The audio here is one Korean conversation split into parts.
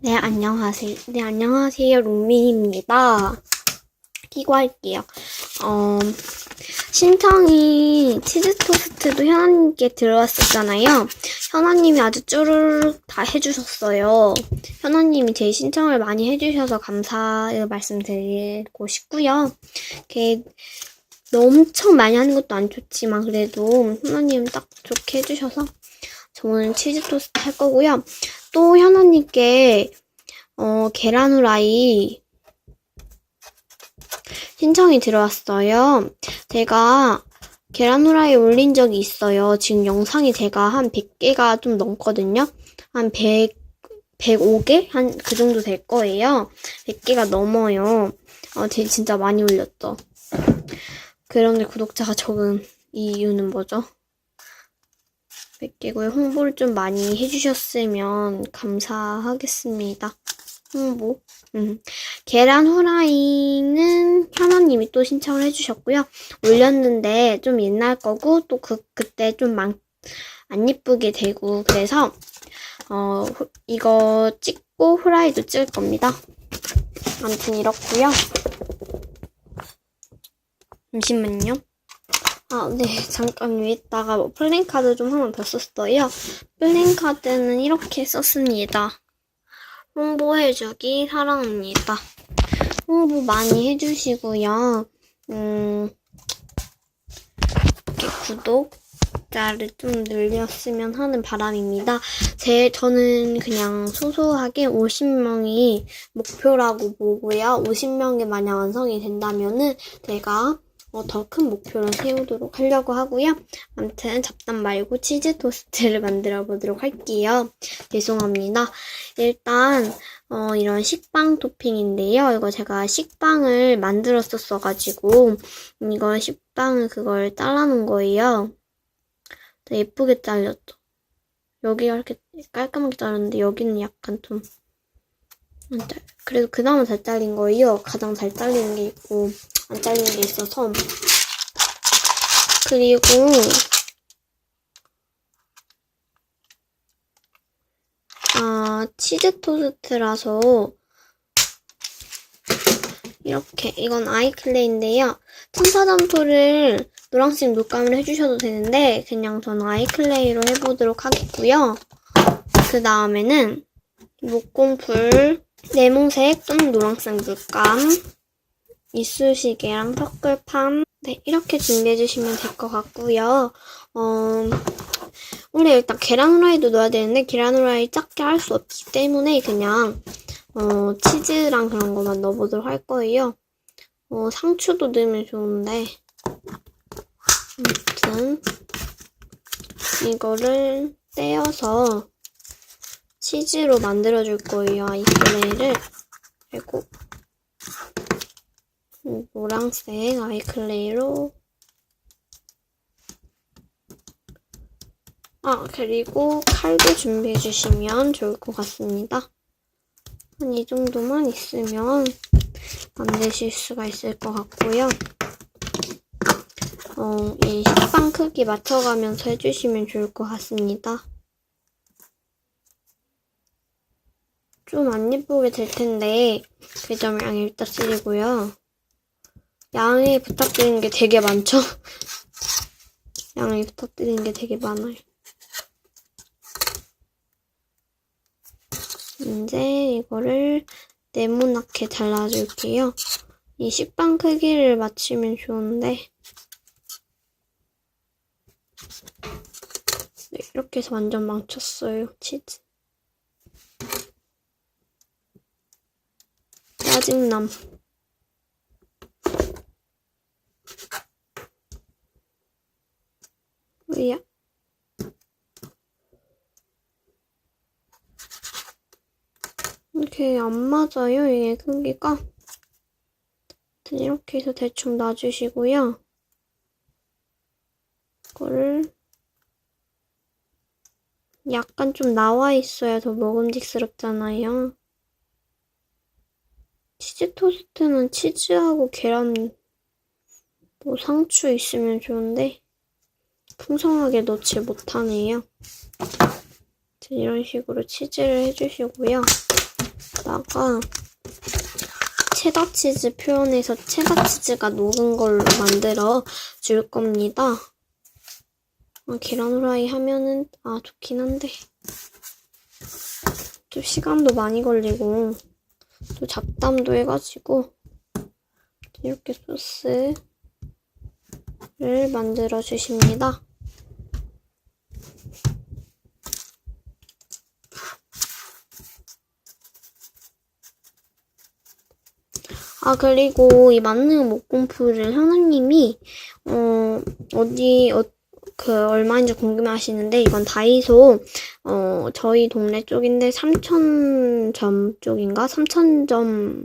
네, 안녕하세요. 네, 안녕하세요. 룸미입니다. 끼고 할게요. 어, 신청이 치즈 토스트도 현아님께 들어왔었잖아요. 현아님이 아주 쭈르륵 다 해주셨어요. 현아님이 제 신청을 많이 해주셔서 감사의 말씀 드리고 싶고요. 엄청 많이 하는 것도 안 좋지만 그래도 현아님 딱 좋게 해주셔서 저는 치즈 토스트 할 거고요. 또 현아님께 어, 계란 후라이 신청이 들어왔어요. 제가 계란 후라이 올린 적이 있어요. 지금 영상이 제가 한 100개가 좀 넘거든요. 한 100, 105개? 한 그 정도 될 거예요. 100개가 넘어요. 어, 제 진짜 많이 올렸죠. 그런데 구독자가 적은 이유는 뭐죠? 100개고요. 홍보를 좀 많이 해주셨으면 감사하겠습니다. 홍보. 음. 계란 후라이는 현아님이 또 신청을 해주셨고요. 올렸는데 좀 옛날 거고 또 그, 그때 좀안 예쁘게 되고 그래서 어, 후- 이거 찍고 후라이도 찍을 겁니다. 아무튼 이렇고요. 잠시만요. 아, 네. 잠깐 위에다가 뭐 플랜카드 좀 하나 더 썼어요. 플랜카드는 이렇게 썼습니다. 홍보해주기 사랑합니다. 홍보 많이 해주시고요. 음, 이렇게 구독자를 좀 늘렸으면 하는 바람입니다. 제, 저는 그냥 소소하게 50명이 목표라고 보고요. 50명이 만약 완성이 된다면은 제가 어, 더 큰 목표를 세우도록 하려고 하고요. 아무튼 잡담 말고 치즈 토스트를 만들어 보도록 할게요. 죄송합니다. 일단 어, 이런 식빵 토핑인데요. 이거 제가 식빵을 만들었었어가지고 이거 식빵을 그걸 잘라놓은 거예요. 예쁘게 잘렸죠. 여기가 이렇게 깔끔하게 자르는데 여기는 약간 좀 그래도 그나마 잘 잘린 거예요. 가장 잘 잘리는 게 있고 안 잘리는 게 있어서 그리고 아 치즈 토스트라서 이렇게 이건 아이클레이인데요. 천사점토를 노란색 물감을 해주셔도 되는데 그냥 저는 아이클레이로 해보도록 하겠고요. 그 다음에는 목공풀 네모색 또는 노란색 물감 이쑤시개랑 퍼클팜 네 이렇게 준비해 주시면 될 것 같고요. 어, 우리 일단 계란 후라이도 넣어야 되는데 계란 후라이 작게 할 수 없기 때문에 그냥 어, 치즈랑 그런 것만 넣어보도록 할 거예요. 어, 상추도 넣으면 좋은데 아무튼 이거를 떼어서 치즈로 만들어 줄 거예요. 아이클레이를 그리고 노란색 아이클레이로 아 그리고 칼도 준비해 주시면 좋을 것 같습니다. 한 이 정도만 있으면 만드실 수가 있을 것 같고요. 어, 이 식빵 크기 맞춰가면서 해주시면 좋을 것 같습니다. 좀 안 예쁘게 될 텐데 그 점을 양해 부탁드리고요. 양해 부탁드리는 게 되게 많죠? 양해 부탁드리는 게 되게 많아요. 이제 이거를 네모나게 잘라줄게요. 이 식빵 크기를 맞추면 좋은데 네, 이렇게 해서 완전 망쳤어요, 치즈. 짜증남. 왜야? 이렇게 안 맞아요, 이게 크기가. 이렇게 해서 대충 놔주시고요. 이거를 약간 좀 나와 있어야 더 먹음직스럽잖아요. 치즈 토스트는 치즈하고 계란, 뭐 상추 있으면 좋은데 풍성하게 넣지 못하네요. 이런 식으로 치즈를 해주시고요. 여기다가 체다 치즈 표현해서 체다 치즈가 녹은 걸로 만들어 줄 겁니다. 아, 계란 후라이 하면은 아 좋긴 한데 좀 시간도 많이 걸리고 또 잡담도 해가지고 이렇게 소스를 만들어 주십니다. 아, 그리고 이 만능 목공풀을 현우님이, 어, 어디, 어, 그, 얼마인지 궁금해 하시는데, 이건 다이소, 어, 저희 동네 쪽인데, 3,000점 쪽인가? 3,000점,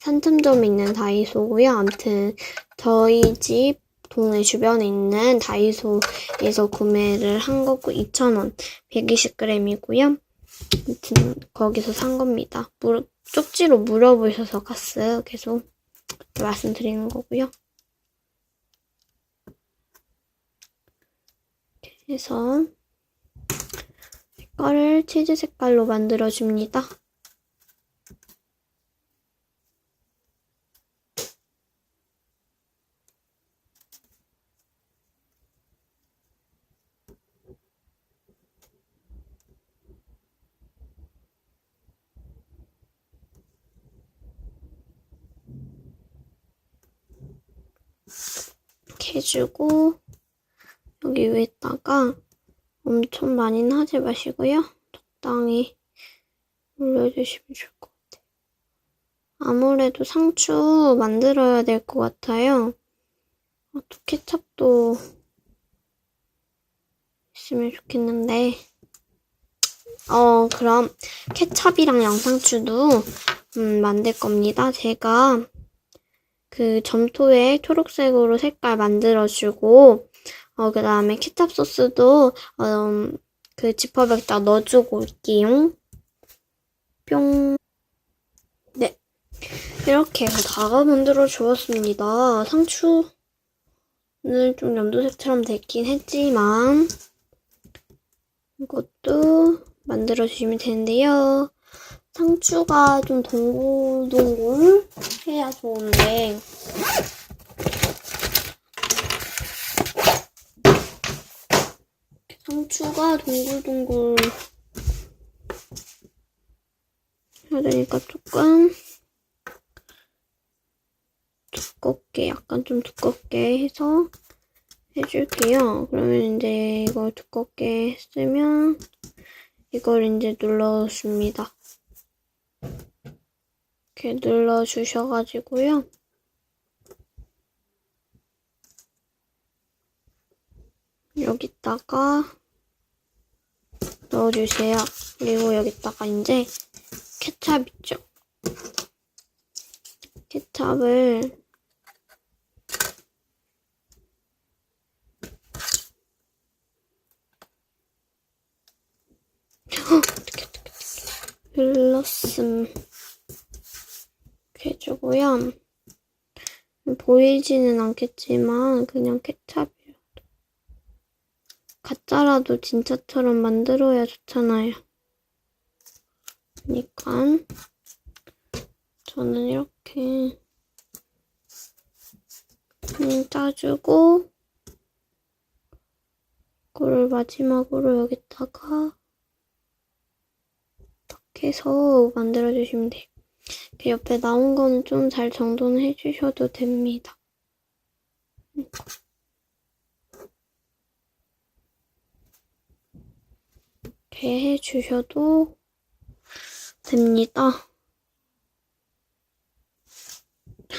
3,000점 있는 다이소고요. 아무튼, 저희 집 동네 주변에 있는 다이소에서 구매를 한 거고, 2,000원, 120g이고요. 아무튼, 거기서 산 겁니다. 물, 쪽지로 물어보셔서 갔어요. 계속 말씀드리는 거고요. 해서 색깔을 치즈 색깔로 만들어 줍니다. 해주고 여기 위에다가 엄청 많이는 하지 마시고요. 적당히 올려주시면 좋을 것 같아요. 아무래도 상추 만들어야 될 것 같아요. 아, 또 케찹도 있으면 좋겠는데 어 그럼 케찹이랑 양상추도 음, 만들 겁니다. 제가 그 점토에 초록색으로 색깔 만들어주고, 어, 그 다음에 케찹 소스도, 음, 그 지퍼백에다 넣어주고 올게요. 뿅. 네. 이렇게 다가 만들어 주었습니다. 상추는 좀 연두색처럼 됐긴 했지만, 이것도 만들어 주시면 되는데요. 상추가 좀 동글동글 해야 좋은데 상추가 동글동글 해야 되니까 조금 두껍게 약간 좀 두껍게 해서 해줄게요. 그러면 이제 이걸 두껍게 했으면 이걸 이제 눌러줍니다. 이렇게 눌러주셔가지고요. 여기다가 넣어주세요. 그리고 여기다가 이제 케찹 있죠? 케찹을 흘렀음 해주고요. 보이지는 않겠지만 그냥 케찹이라도 가짜라도 진짜처럼 만들어야 좋잖아요. 그러니까 저는 이렇게 음, 짜주고 그걸 마지막으로 여기다가 이렇게 해서 만들어주시면 돼요. 이렇게 옆에 나온 거는 좀 잘 정돈을 해주셔도 됩니다. 이렇게 해주셔도 됩니다.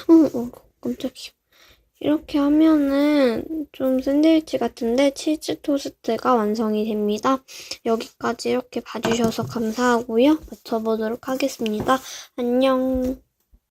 어, 어, 깜짝이야. 이렇게 하면은 좀 샌드위치 같은데 치즈 토스트가 완성이 됩니다. 여기까지 이렇게 봐주셔서 감사하고요. 맞춰보도록 하겠습니다. 안녕.